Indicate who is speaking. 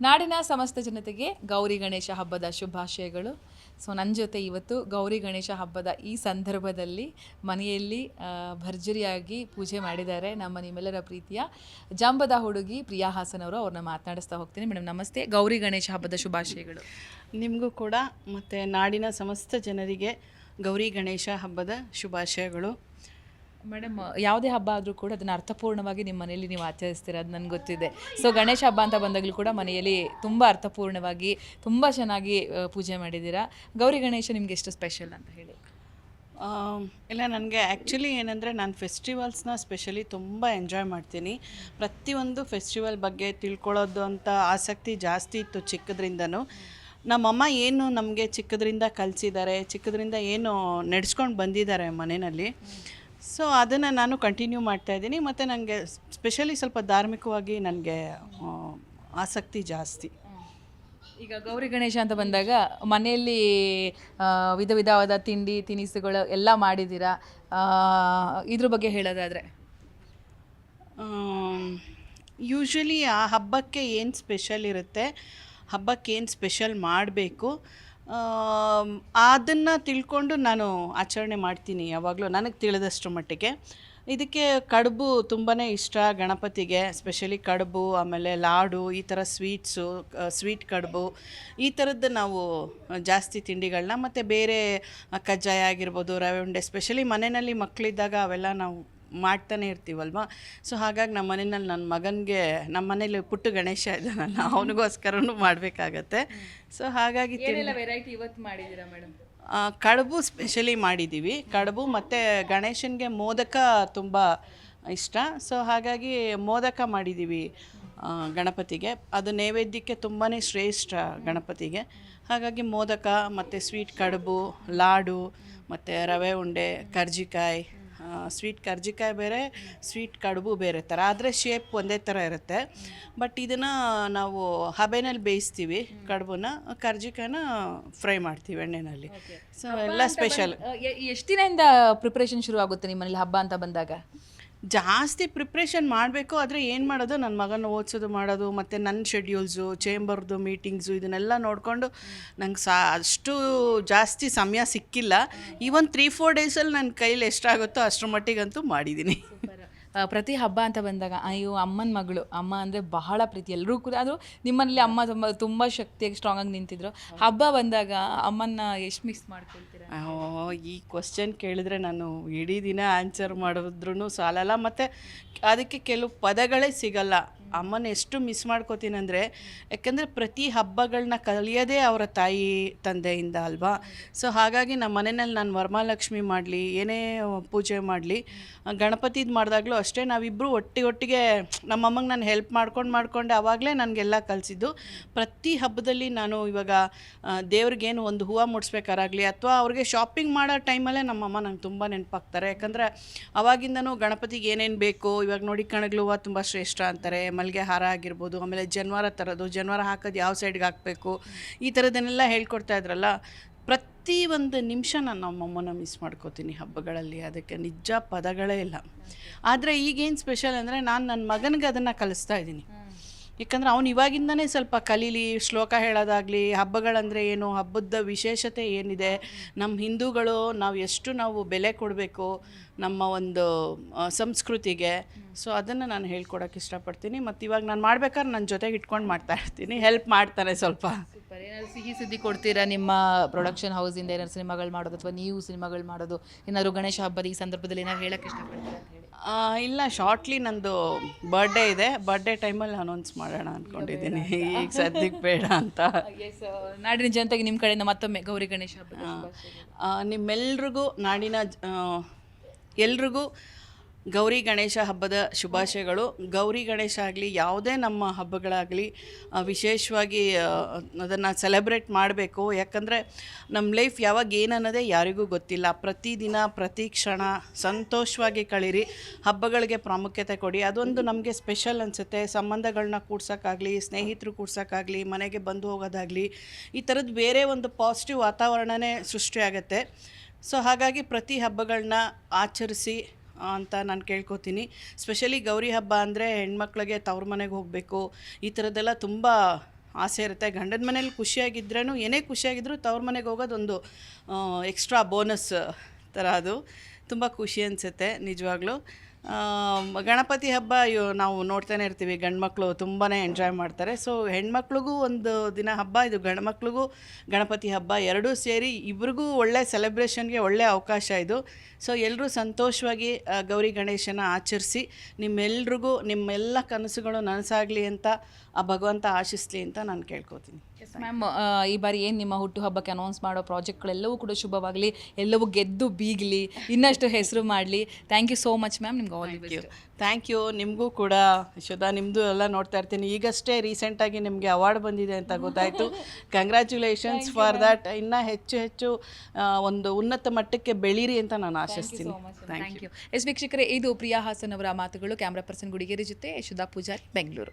Speaker 1: ನಾಡಿನ ಸಮಸ್ತ ಜನತೆಗೆ ಗೌರಿ ಗಣೇಶ ಹಬ್ಬದ ಶುಭಾಶಯಗಳು. ಸೊ ನನ್ನ ಜೊತೆ ಇವತ್ತು ಗೌರಿ ಗಣೇಶ ಹಬ್ಬದ ಈ ಸಂದರ್ಭದಲ್ಲಿ ಮನೆಯಲ್ಲಿ ಭರ್ಜರಿಯಾಗಿ ಪೂಜೆ ಮಾಡಿದ್ದಾರೆ ನಮ್ಮ ನಿಮ್ಮೆಲ್ಲರ ಪ್ರೀತಿಯ ಜಾಂಬದ ಹುಡುಗಿ ಪ್ರಿಯಾ ಹಾಸನ್ ಅವರು. ಅವ್ರನ್ನ ಮಾತನಾಡಿಸ್ತಾ ಹೋಗ್ತೀನಿ. ಮೇಡಮ್ ನಮಸ್ತೆ. ಗೌರಿ ಗಣೇಶ ಹಬ್ಬದ ಶುಭಾಶಯಗಳು.
Speaker 2: ನಿಮಗೂ ಕೂಡ ಮತ್ತು ನಾಡಿನ ಸಮಸ್ತ ಜನರಿಗೆ ಗೌರಿ ಗಣೇಶ ಹಬ್ಬದ ಶುಭಾಶಯಗಳು.
Speaker 1: ಮೇಡಮ್, ಯಾವುದೇ ಹಬ್ಬ ಆದರೂ ಕೂಡ ಅದನ್ನು ಅರ್ಥಪೂರ್ಣವಾಗಿ ನಿಮ್ಮ ಮನೆಯಲ್ಲಿ ನೀವು ಆಚರಿಸ್ತೀರ ಅದು ನನಗೆ ಗೊತ್ತಿದೆ. ಸೊ ಗಣೇಶ ಹಬ್ಬ ಅಂತ ಬಂದಾಗಲೂ ಕೂಡ ಮನೆಯಲ್ಲಿ ತುಂಬ ಅರ್ಥಪೂರ್ಣವಾಗಿ, ತುಂಬ ಚೆನ್ನಾಗಿ ಪೂಜೆ ಮಾಡಿದ್ದೀರಾ? ಗೌರಿ ಗಣೇಶ ನಿಮ್ಗೆ ಎಷ್ಟು ಸ್ಪೆಷಲ್ ಅಂತ ಹೇಳಿ.
Speaker 2: ಇಲ್ಲ, ನನಗೆ ಆ್ಯಕ್ಚುಲಿ ಏನಂದರೆ ನಾನು ಫೆಸ್ಟಿವಲ್ಸ್ನ ಸ್ಪೆಷಲಿ ತುಂಬ ಎಂಜಾಯ್ ಮಾಡ್ತೀನಿ. ಪ್ರತಿಯೊಂದು ಫೆಸ್ಟಿವಲ್ ಬಗ್ಗೆ ತಿಳ್ಕೊಳ್ಳೋದು ಅಂತ ಆಸಕ್ತಿ ಜಾಸ್ತಿ ಇತ್ತು ಚಿಕ್ಕದ್ರಿಂದನೂ. ನಮ್ಮಮ್ಮ ಏನು ನಮಗೆ ಚಿಕ್ಕದ್ರಿಂದ ಕಲಿಸಿದ್ದಾರೆ, ಚಿಕ್ಕದ್ರಿಂದ ಏನು ನಡೆಸ್ಕೊಂಡು ಬಂದಿದ್ದಾರೆ ಮನೆಯಲ್ಲಿ. ಸೊ ಅದನ್ನು ನಾನು ಕಂಟಿನ್ಯೂ ಮಾಡ್ತಾ ಇದ್ದೀನಿ. ಮತ್ತು ನನಗೆ ಸ್ಪೆಷಲಿ ಸ್ವಲ್ಪ ಧಾರ್ಮಿಕವಾಗಿ ನನಗೆ ಆಸಕ್ತಿ ಜಾಸ್ತಿ.
Speaker 1: ಈಗ ಗೌರಿ ಗಣೇಶ ಅಂತ ಬಂದಾಗ ಮನೆಯಲ್ಲಿ ವಿಧ ವಿಧವಾದ ತಿಂಡಿ ತಿನಿಸುಗಳು ಎಲ್ಲ ಮಾಡಿದ್ದೀರಾ? ಇದ್ರ ಬಗ್ಗೆ ಹೇಳೋದಾದರೆ.
Speaker 2: ಯೂಶ್ವಲಿ ಆ ಹಬ್ಬಕ್ಕೆ ಏನು ಸ್ಪೆಷಲ್ ಇರುತ್ತೆ? ಹಬ್ಬಕ್ಕೆ ಏನು ಸ್ಪೆಷಲ್ ಮಾಡಬೇಕು? ಅದನ್ನು ತಿಳ್ಕೊಂಡು ನಾನು ಆಚರಣೆ ಮಾಡ್ತೀನಿ ಯಾವಾಗಲೂ. ನನಗೆ ತಿಳಿದಷ್ಟು ಮಟ್ಟಿಗೆ. ಇದಕ್ಕೆ ಕಡುಬು ತುಂಬಾ ಇಷ್ಟ ಗಣಪತಿಗೆ ಸ್ಪೆಷಲಿ ಕಡುಬು, ಆಮೇಲೆ ಲಾಡು, ಈ ಥರ ಸ್ವೀಟ್ಸು ಸ್ವೀಟ್ ಕಡುಬು, ಈ ಥರದ್ದು ನಾವು ಜಾಸ್ತಿ ತಿಂಡಿಗಳನ್ನ ಮತ್ತು ಬೇರೆ ಕಜ್ಜಾಯ ಆಗಿರ್ಬೋದು, ರವೆ ಉಂಡೆ ಸ್ಪೆಷಲಿ ಮನೆಯಲ್ಲಿ ಮಕ್ಕಳಿದ್ದಾಗ ಅವೆಲ್ಲ ನಾವು ಮಾಡ್ತಾನೆ ಇರ್ತೀವಲ್ವ? ಸೊ ಹಾಗಾಗಿ ನಮ್ಮ ಮನೆಯಲ್ಲಿ ನನ್ನ ಮಗನಿಗೆ ನಮ್ಮ ಮನೇಲಿ ಪುಟ್ಟು ಗಣೇಶ ಇದ್ದಾನಲ್ಲ ಅವನಿಗೋಸ್ಕರನೂ ಮಾಡಬೇಕಾಗತ್ತೆ. ಸೊ ಹಾಗಾಗಿ
Speaker 1: ವೆರೈಟಿ ಇವತ್ತು ಮಾಡಿದ್ದೀರಾ ಮೇಡಮ್
Speaker 2: ಕಡುಬು ಸ್ಪೆಷಲಿ ಮಾಡಿದ್ದೀವಿ. ಕಡುಬು ಮತ್ತು ಗಣೇಶನಿಗೆ ಮೋದಕ ತುಂಬ ಇಷ್ಟ. ಸೊ ಹಾಗಾಗಿ ಮೋದಕ ಮಾಡಿದ್ದೀವಿ ಗಣಪತಿಗೆ. ಅದು ನೈವೇದ್ಯಕ್ಕೆ ತುಂಬಾ ಶ್ರೇಷ್ಠ ಗಣಪತಿಗೆ. ಹಾಗಾಗಿ ಮೋದಕ ಮತ್ತು ಸ್ವೀಟ್ ಕಡುಬು ಲಾಡು ಮತ್ತು ರವೆ ಉಂಡೆ ಕರ್ಜಿಕಾಯಿ ಸ್ವೀಟ್ ಕರ್ಜಿಕಾಯಿ ಬೇರೆ ಸ್ವೀಟ್ ಕಡುಬು ಬೇರೆ ಥರ. ಆದರೆ ಶೇಪ್ ಒಂದೇ ಥರ ಇರುತ್ತೆ. ಬಟ್ ಇದನ್ನು ನಾವು ಹಬೆನಲ್ಲಿ ಬೇಯಿಸ್ತೀವಿ ಕಡುಬನ್ನ ಕರ್ಜಿಕಾಯಿನ ಫ್ರೈ ಮಾಡ್ತೀವಿ ಎಣ್ಣೆಯಲ್ಲಿ ಸೊ ಎಲ್ಲ ಸ್ಪೆಷಲ್
Speaker 1: ಎಷ್ಟು ದಿನದಿಂದ ಪ್ರಿಪ್ರೇಷನ್ ಶುರು ಆಗುತ್ತೆ ನಿಮ್ಮಲ್ಲಿ ಹಬ್ಬ ಅಂತ ಬಂದಾಗ?
Speaker 2: ಜಾಸ್ತಿ ಪ್ರಿಪ್ರೇಷನ್ ಮಾಡಬೇಕು, ಆದರೆ ಏನು ಮಾಡೋದು? ನನ್ನ ಮಗನ ಓದಿಸೋದು, ಮಾಡೋದು, ಮತ್ತು ನನ್ನ ಶೆಡ್ಯೂಲ್ಸು ಚೇಂಬರ್ದು ಮೀಟಿಂಗ್ಸು ಇದನ್ನೆಲ್ಲ ನೋಡಿಕೊಂಡು ನಂಗೆ ಸಾ, ಅಷ್ಟು ಜಾಸ್ತಿ ಸಮಯ ಸಿಕ್ಕಿಲ್ಲ. ಈ ಒಂದು ತ್ರೀ ಫೋರ್ ಡೇಸಲ್ಲಿ ನನ್ನ ಕೈಲಿ ಎಷ್ಟಾಗುತ್ತೋ ಅಷ್ಟರ ಮಟ್ಟಿಗಂತೂ ಮಾಡಿದ್ದೀನಿ
Speaker 1: ಪ್ರತಿ ಹಬ್ಬ ಅಂತ ಬಂದಾಗ, ಅಯ್ಯೋ, ಅಮ್ಮನ ಮಗಳು, ಅಮ್ಮ ಅಂದರೆ ಬಹಳ ಪ್ರೀತಿ. ಎಲ್ಲರೂ ಕೂಡ ಅದು ನಿಮ್ಮಲ್ಲಿ ಅಮ್ಮ ತುಂಬ ತುಂಬ ಶಕ್ತಿಯಾಗಿ ಸ್ಟ್ರಾಂಗ್ ಆಗಿ ನಿಂತಿದ್ರು. ಹಬ್ಬ ಬಂದಾಗ ಅಮ್ಮನ್ನ ಎಷ್ಟು ಮಿಸ್ ಮಾಡ್ಕೊಳ್ತೀರಾ?
Speaker 2: ಈ ಕ್ವಶನ್ ಕೇಳಿದ್ರೆ ನಾನು ಇಡೀ ದಿನ ಆನ್ಸರ್ ಮಾಡಿದ್ರೂ ಸಾಲಲ್ಲ. ಮತ್ತು ಅದಕ್ಕೆ ಕೆಲವು ಪದಗಳೇ ಸಿಗಲ್ಲ. ಅಮ್ಮನ ಎಷ್ಟು ಮಿಸ್ ಮಾಡ್ಕೋತೀನಿ ಅಂದರೆ, ಯಾಕೆಂದರೆ ಪ್ರತಿ ಹಬ್ಬಗಳನ್ನ ಕಲಿಯೋದೇ ಅವರ ತಾಯಿ, ತಂದೆಯಿಂದ ಅಲ್ವಾ? ಸೊ ಹಾಗಾಗಿ ನಮ್ಮ ಮನೆಯಲ್ಲಿ ನಾನು ವರಮಹಾಲಕ್ಷ್ಮಿ ಮಾಡಲಿ, ಏನೇ ಪೂಜೆ ಮಾಡಲಿ, ಗಣಪತಿದು ಮಾಡಿದಾಗಲೂ ಅಷ್ಟೇ ನಾವಿಬ್ಬರು ಒಟ್ಟಿಗೆ ಒಟ್ಟಿಗೆ ನಮ್ಮಮ್ಮಂಗೆ ನಾನು ಹೆಲ್ಪ್ ಮಾಡ್ಕೊಂಡು ಮಾಡಿಕೊಂಡೆ ಆವಾಗಲೇ ನನಗೆಲ್ಲ ಕಲಿಸಿದ್ದು. ಪ್ರತಿ ಹಬ್ಬದಲ್ಲಿ ನಾನು ಇವಾಗ ದೇವ್ರಿಗೇನು ಒಂದು ಹೂವು ಮುಡಿಸ್ಬೇಕಾರಾಗಲಿ ಅಥವಾ ಅವ್ರಿಗೆ ಶಾಪಿಂಗ್ ಮಾಡೋ ಟೈಮಲ್ಲೇ ನಮ್ಮಮ್ಮ ನಂಗೆ ತುಂಬ ನೆನಪಾಗ್ತಾರೆ. ಯಾಕಂದರೆ ಅವಾಗಿಂದನೂ ಗಣಪತಿಗೆ ಏನೇನು ಬೇಕು, ಇವಾಗ ನೋಡಿ ಕಣಗ್ಲು ಹೂವು ತುಂಬ ಶ್ರೇಷ್ಠ ಅಂತಾರೆ ಮಲ್ಲಿಗೆ ಹಾರ ಆಗಿರ್ಬೋದು, ಆಮೇಲೆ ಜನ್ವಾರ ತರೋದು, ಜನ್ವಾರ ಹಾಕೋದು ಯಾವ ಸೈಡ್ಗೆ ಹಾಕಬೇಕು, ಈ ಥರದನ್ನೆಲ್ಲ ಹೇಳ್ಕೊಡ್ತಾ ಇದ್ರಲ್ಲ, ಪ್ರತಿ ಒಂದು ನಿಮಿಷ ನಾನು ನಮ್ಮಮ್ಮನ ಮಿಸ್ ಮಾಡ್ಕೋತೀನಿ ಹಬ್ಬಗಳಲ್ಲಿ, ಅದಕ್ಕೆ ನಿಜ ಪದಗಳೇ ಇಲ್ಲ. ಆದರೆ ಈಗೇನು ಸ್ಪೆಷಲ್ ಅಂದರೆ ನಾನು ನನ್ನ ಮಗನಿಗೆ ಅದನ್ನು ಕಲಿಸ್ತಾ ಇದ್ದೀನಿ. ಯಾಕಂದ್ರೆ ಅವ್ನು ಇವಾಗಿಂದನೇ ಸ್ವಲ್ಪ ಕಲೀಲಿ, ಶ್ಲೋಕ ಹೇಳೋದಾಗಲಿ, ಹಬ್ಬಗಳಂದರೆ ಏನು ಹಬ್ಬದ ವಿಶೇಷತೆ ಏನಿದೆ ನಮ್ಮ ಹಿಂದೂಗಳು ನಾವು ಎಷ್ಟು ನಾವು ಬೆಲೆ ಕೊಡಬೇಕು ನಮ್ಮ ಒಂದು ಸಂಸ್ಕೃತಿಗೆ. ಸೊ ಅದನ್ನು ನಾನು ಹೇಳ್ಕೊಡೋಕೆ ಇಷ್ಟಪಡ್ತೀನಿ. ಮತ್ತು ಇವಾಗ ನಾನು ಮಾಡ್ಬೇಕಾದ್ರೆ ನನ್ನ ಜೊತೆಗೆ ಇಟ್ಕೊಂಡು ಮಾಡ್ತಾ ಇರ್ತೀನಿ. ಹೆಲ್ಪ್ ಮಾಡ್ತಾರೆ ಸ್ವಲ್ಪ.
Speaker 1: ಏನಾದ್ರು ಸಿಹಿ ಸುದ್ದಿ ಕೊಡ್ತೀರಾ ನಿಮ್ಮ ಪ್ರೊಡಕ್ಷನ್ ಹೌಸಿಂದ ಏನಾದ್ರು ಸಿನಿಮಾಗಳು ಮಾಡೋದು ಅಥವಾ ನೀವು ಸಿನಿಮಾಗಳು ಮಾಡೋದು? ಏನಾದರೂ ಗಣೇಶ ಹಬ್ಬದ ಈ ಸಂದರ್ಭದಲ್ಲಿ ಏನಾದ್ರು ಹೇಳಕ್ಕೆ ಇಷ್ಟಪಡ್ತೀರಾ
Speaker 2: ಇಲ್ಲ ಶಾರ್ಟ್ಲಿ ನಂದು ಬರ್ಡೇ ಇದೆ. ಬರ್ಡೇ ಟೈಮಲ್ಲಿ ಅನೌನ್ಸ್ ಮಾಡೋಣ ಅಂದ್ಕೊಂಡಿದ್ದೀನಿ ಈಗ ಸದ್ಯಕ್ಕೆ ಬೇಡ ಅಂತ.
Speaker 1: ಎಸ್ ನಾಡಿನ ಜನತೆಗೆ ನಿಮ್ಮ ಕಡೆಯಿಂದ ಮತ್ತೊಮ್ಮೆ ಗೌರಿ ಗಣೇಶ ಹಬ್ಬದ.
Speaker 2: ನಿಮ್ಮೆಲ್ರಿಗೂ ನಾಡಿನ ಎಲ್ರಿಗೂ ಗೌರಿ ಗಣೇಶ ಹಬ್ಬದ ಶುಭಾಶಯಗಳು. ಗೌರಿ ಗಣೇಶ ಆಗಲಿ, ಯಾವುದೇ ನಮ್ಮ ಹಬ್ಬಗಳಾಗಲಿ ವಿಶೇಷವಾಗಿ ಅದನ್ನು ಸೆಲೆಬ್ರೇಟ್ ಮಾಡಬೇಕು. ಯಾಕಂದರೆ ನಮ್ಮ ಲೈಫ್ ಯಾವಾಗ ಏನನ್ನೋದೇ ಯಾರಿಗೂ ಗೊತ್ತಿಲ್ಲ. ಪ್ರತಿದಿನ, ಪ್ರತಿ ಕ್ಷಣ ಸಂತೋಷವಾಗಿ ಕಳೀರಿ. ಹಬ್ಬಗಳಿಗೆ ಪ್ರಾಮುಖ್ಯತೆ ಕೊಡಿ. ಅದೊಂದು ನಮಗೆ ಸ್ಪೆಷಲ್ ಅನಿಸುತ್ತೆ. ಸಂಬಂಧಗಳನ್ನ ಕೂಡ್ಸೋಕ್ಕಾಗಲಿ, ಸ್ನೇಹಿತರು ಕೂಡ್ಸೋಕ್ಕಾಗಲಿ, ಮನೆಗೆ ಬಂದು ಹೋಗೋದಾಗಲಿ, ಈ ಥರದ್ದು ಬೇರೆ ಒಂದು ಪಾಸಿಟಿವ್ ವಾತಾವರಣನೇ ಸೃಷ್ಟಿಯಾಗತ್ತೆ. ಸೊ ಹಾಗಾಗಿ ಪ್ರತಿ ಹಬ್ಬಗಳನ್ನ ಆಚರಿಸಿ ಅಂತ ನಾನು ಕೇಳ್ಕೊತೀನಿ. ಸ್ಪೆಷಲಿ ಗೌರಿ ಹಬ್ಬ ಅಂದರೆ ಹೆಣ್ಮಕ್ಳಿಗೆ ತವ್ರ ಮನೆಗೆ ಹೋಗಬೇಕು, ಈ ಥರದ್ದೆಲ್ಲ ತುಂಬ ಆಸೆ ಇರುತ್ತೆ. ಗಂಡನ ಮನೇಲಿ ಖುಷಿಯಾಗಿದ್ರೂ ಏನೇ ಖುಷಿಯಾಗಿದ್ರೂ ತವ್ರ ಮನೆಗೆ ಹೋಗೋದೊಂದು ಎಕ್ಸ್ಟ್ರಾ ಬೋನಸ್ ಥರ ಅದು. ತುಂಬ ಖುಷಿ ಅನಿಸುತ್ತೆ, ನಿಜವಾಗ್ಲೂ. ಗಣಪತಿ ಹಬ್ಬ ಇವು ನಾವು ನೋಡ್ತಾನೆ ಇರ್ತೀವಿ. ಗಂಡ್ಮಕ್ಳು ತುಂಬಾ ಎಂಜಾಯ್ ಮಾಡ್ತಾರೆ. ಸೊ ಹೆಣ್ಮಕ್ಳಿಗೂ ಒಂದು ದಿನ ಹಬ್ಬ, ಇದು ಗಂಡ್ಮಕ್ಳಿಗೂ ಗಣಪತಿ ಹಬ್ಬ, ಎರಡೂ ಸೇರಿ ಇಬ್ರಿಗೂ ಒಳ್ಳೆ ಸೆಲೆಬ್ರೇಷನ್ಗೆ ಒಳ್ಳೆ ಅವಕಾಶ ಇದು. ಸೊ ಎಲ್ಲರೂ ಸಂತೋಷವಾಗಿ ಗೌರಿ ಗಣೇಶನ ಆಚರಿಸಿ, ನಿಮ್ಮೆಲ್ರಿಗೂ, ನಿಮ್ಮೆಲ್ಲ ಕನಸುಗಳು ನನಸಾಗಲಿ ಅಂತ, ಆ ಭಗವಂತ ಆಶಿಸ್ಲಿ ಅಂತ ನಾನು ಕೇಳ್ಕೊತೀನಿ.
Speaker 1: ಮ್ಯಾಮ್ ಈ ಬಾರಿ ಏನು ನಿಮ್ಮ ಹುಟ್ಟುಹಬ್ಬಕ್ಕೆ ಅನೌನ್ಸ್ ಮಾಡೋ ಪ್ರಾಜೆಕ್ಟ್ಗಳೆಲ್ಲವೂ ಕೂಡ ಶುಭವಾಗಲಿ ಎಲ್ಲವೂ ಗೆದ್ದು ಬೀಗಲಿ ಇನ್ನಷ್ಟು ಹೆಸರು ಮಾಡಲಿ. Thank you so much ma'am ನಿಮ್ಗೆ all the best
Speaker 2: thank you ನಿಮಗೂ ಕೂಡ ಯಶೋಧ ನಿಮ್ಮದು ಎಲ್ಲ ನೋಡ್ತಾ ಇರ್ತೀನಿ. ಈಗಷ್ಟೇ ರೀಸೆಂಟಾಗಿ ನಿಮಗೆ ಅವಾರ್ಡ್ ಬಂದಿದೆ ಅಂತ ಗೊತ್ತಾಯಿತು. ಕಂಗ್ರ್ಯಾಚುಲೇಷನ್ಸ್ ಫಾರ್ ದ್ಯಾಟ್ ಇನ್ನೂ ಹೆಚ್ಚು ಹೆಚ್ಚು ಒಂದು ಉನ್ನತ ಮಟ್ಟಕ್ಕೆ ಬೆಳೀರಿ ಅಂತ ನಾನು ಆಶಿಸ್ತೀನಿ.
Speaker 1: ಥ್ಯಾಂಕ್ ಯು ಎಸ್ ವೀಕ್ಷಕರೇ ಇದು ಪ್ರಿಯಾ ಹಾಸನ್ ಅವರ ಮಾತುಗಳು. ಕ್ಯಾಮ್ರಾ ಪರ್ಸನ್ ಗುಡಿಗೇರಿ ಜೊತೆ ಯಶೋಧಾ ಪೂಜಾರಿ ಬೆಂಗಳೂರು.